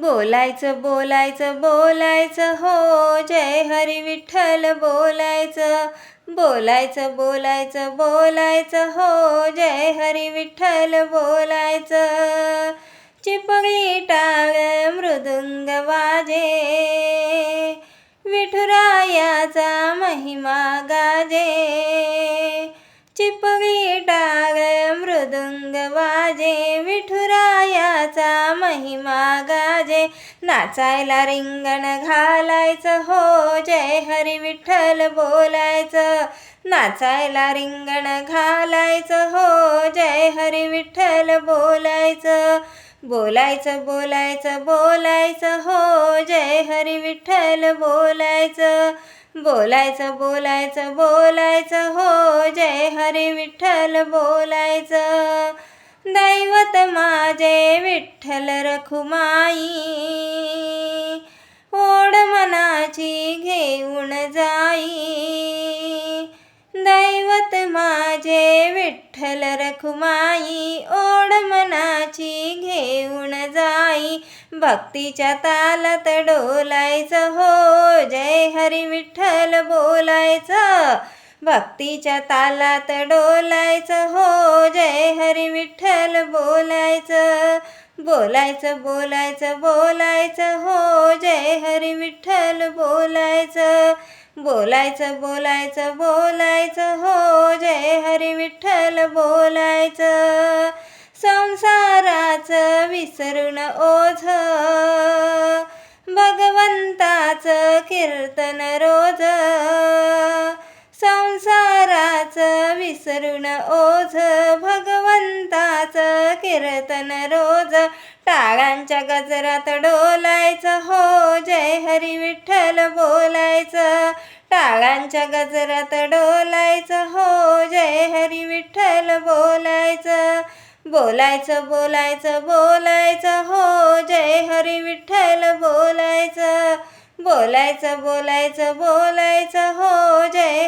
बोलायचं बोलायचं बोलायचं हो जय हरी विठ्ठल बोलायचं बोलायचं बोलायचं बोलायचं हो जय हरी विठ्ठल बोलायचं. चिपळी टाळ मृदुंग वाजे विठुरायाचा महिमा गाजे. चिपळी टाळ मृदुंग वाजे विठुरायाचा महिमा नाचायला रिंगण घालायचं हो जय हरी विठ्ठल बोलायचं. नाचायला रिंगण घालायचं हो जय हरी विठ्ठल बोलायचं. बोलायचं बोलायचं बोलायचं हो जय हरी विठ्ठल बोलायचं. बोलायचं बोलायचं बोलायचं हो जय हरी विठ्ठल बोलायचं. दैवत माझे विठ्ठल रखुमाई ओढ मनाची घेऊन जाई. दैवत माझे विठ्ठल रखुमाई ओढ मनाची घेऊन जाई. भक्तीच्या तालात डोलायचं हो जय हरी विठ्ठल बोलायचं. भक्तीच्या तालात डोलायचं हो जय हरी विठ्ठल बोलायचं. बोलायचं बोलायचं बोलायचं हो जय हरी विठ्ठल बोलायचं. बोलायचं बोलायचं बोलायचं हो जय हरी विठ्ठल बोलायचं. संसाराचं विसरून ओझ. भगवंताचं कीर्तन रोज. विसरून ओझ भगवंताचं कीर्तन रोज. टाळांच्या गजरात डोलायचं हो जय हरी विठ्ठल बोलायचं. टाळांच्या गजरात डोलायचं हो जय हरी विठ्ठल बोलायचं. बोलायचं बोलायचं बोलायचं हो जय हरी विठ्ठल बोलायचं. बोलायचं बोलायचं बोलायचं हो जय